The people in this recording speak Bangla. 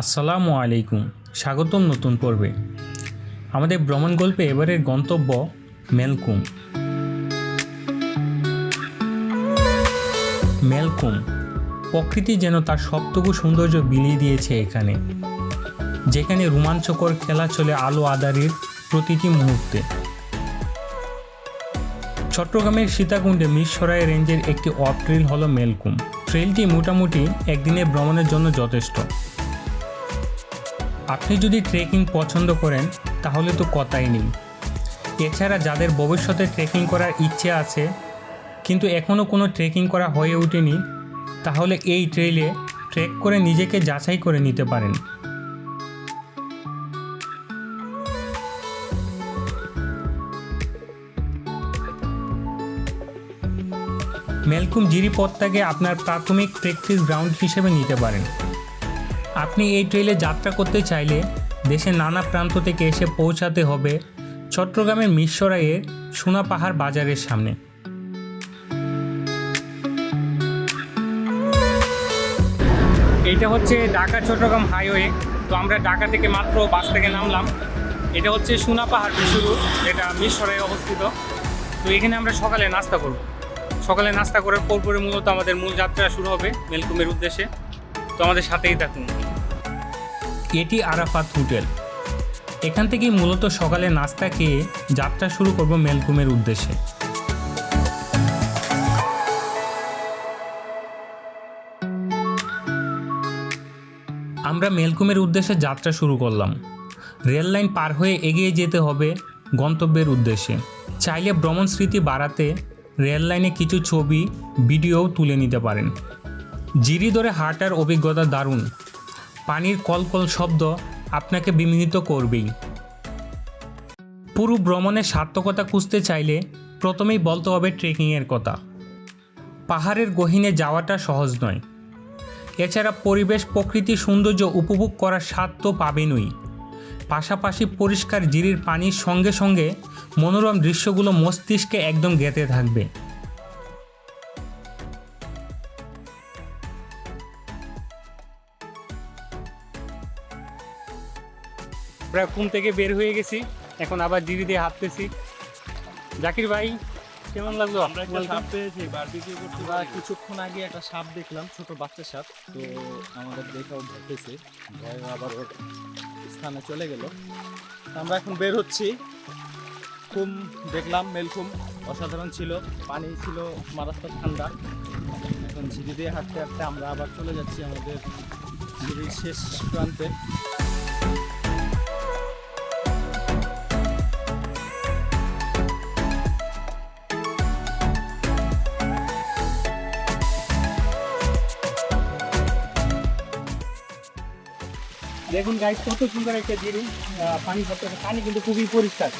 আসসালামু আলাইকুম। স্বাগতম নতুন পর্বে। আমাদের ভ্রমণ গল্পে এবারের গন্তব্য মেলকুম। মেলকুম। প্রকৃতি যেন তার সবটুকু সৌন্দর্য বিলিয়ে দিয়েছে এখানে, যেখানে রোমাঞ্চকর খেলা চলে আলো আদারির প্রতিটি মুহূর্তে। চট্টগ্রামের সীতাকুণ্ডে মিরসরাই রেঞ্জের একটি অফ ট্রেল হলো মেলকুম। ট্রেলটি মোটামুটি একদিনের ভ্রমণের জন্য যথেষ্ট। আপনি যদি ট্রেকিং পছন্দ করেন, তাহলে তো কথাই নেই। এছাড়া যাদের ভবিষ্যতে ট্রেকিং করার ইচ্ছে আছে, কিন্তু এখনও কোনো ট্রেকিং করা হয়ে ওঠেনি, তাহলে এই ট্রেইলে ট্রেক করে নিজেকে যাচাই করে নিতে পারেন। মেলকুম জিরিপথটাকে আপনার প্রাথমিক প্র্যাকটিস গ্রাউন্ড হিসেবে নিতে পারেন। আপনি এই ট্রেলে যাত্রা করতে চাইলে দেশের নানা প্রান্ত থেকে এসে পৌঁছাতে হবে চট্টগ্রামের মিরসরাইয়ের সোনা পাহাড় বাজারের সামনে। এইটা হচ্ছে ঢাকা চট্টগ্রাম হাইওয়ে। তো আমরা ঢাকা থেকে মাত্র বাস থেকে নামলাম। এটা হচ্ছে সোনা পাহাড় শুরু যেটা মিরসরাইয়ে অবস্থিত। তো এখানে আমরা সকালে নাস্তা করব। সকালে নাস্তা করার পর পরে মূলত আমাদের মূল যাত্রা শুরু হবে মেলকুমের উদ্দেশ্যে। তো আমাদের সাথেই থাকুন। এটি আরাফাত হোটেল। এখান থেকেই মূলত সকালে নাস্তা খেয়ে যাত্রা শুরু করব মেলকুমের উদ্দেশ্যে। আমরা মেলকুমের উদ্দেশ্যে যাত্রা শুরু করলাম। রেল লাইন পার হয়ে এগিয়ে যেতে হবে গন্তব্যের উদ্দেশ্যে। চাইলে ভ্রমণ স্মৃতি বাড়াতে রেল লাইনে কিছু ছবি, ভিডিও তুলে নিতে পারেন। জিরি ধরে হাঁটার অভিজ্ঞতা দারুণ। পানির কলকল শব্দ আপনাকে বিমোহিত করবেই। পুরো ভ্রমণের সার্থকতা খুঁজতে চাইলে প্রথমেই বলতে হবে ট্রেকিংয়ের কথা। পাহাড়ের গহীনে যাওয়াটা সহজ নয়। এছাড়া পরিবেশ, প্রকৃতি, সৌন্দর্য উপভোগ করার স্বাদ তো পাবেনই। পাশাপাশি পরিষ্কার জিরির পানির সঙ্গে সঙ্গে মনোরম দৃশ্যগুলো মস্তিষ্কে একদম গেঁথে থাকবে। আমরা ঘুম থেকে বের হয়ে গেছি। এখন আবার জিরি দিয়ে হাঁটতেছি। জাকির ভাই কেমন লাগল? আমরা একটা সাপ পেয়েছি বারবিকিউ করতে আমরা কিছুক্ষণ আগে একটা সাপ দেখলাম ছোট বাচ্চা সাপ। তো আমাদের দেখাও ধরতেছে ভয় আবার ওর স্থানে চলে গেল। আমরা এখন বের হচ্ছি। খুব দেখলাম মেলকুম অসাধারণ ছিল পানি ছিল মারাত্মক ঠান্ডা। এখন ঝিরি দিয়ে হাঁটতে হাঁটতে আমরা আবার চলে যাচ্ছি আমাদের ঝিরির শেষ প্রান্তে। দেখুন গাইস কত সুন্দর একটা জিনিস পানি পানি কিন্তু খুবই পরিষ্কার।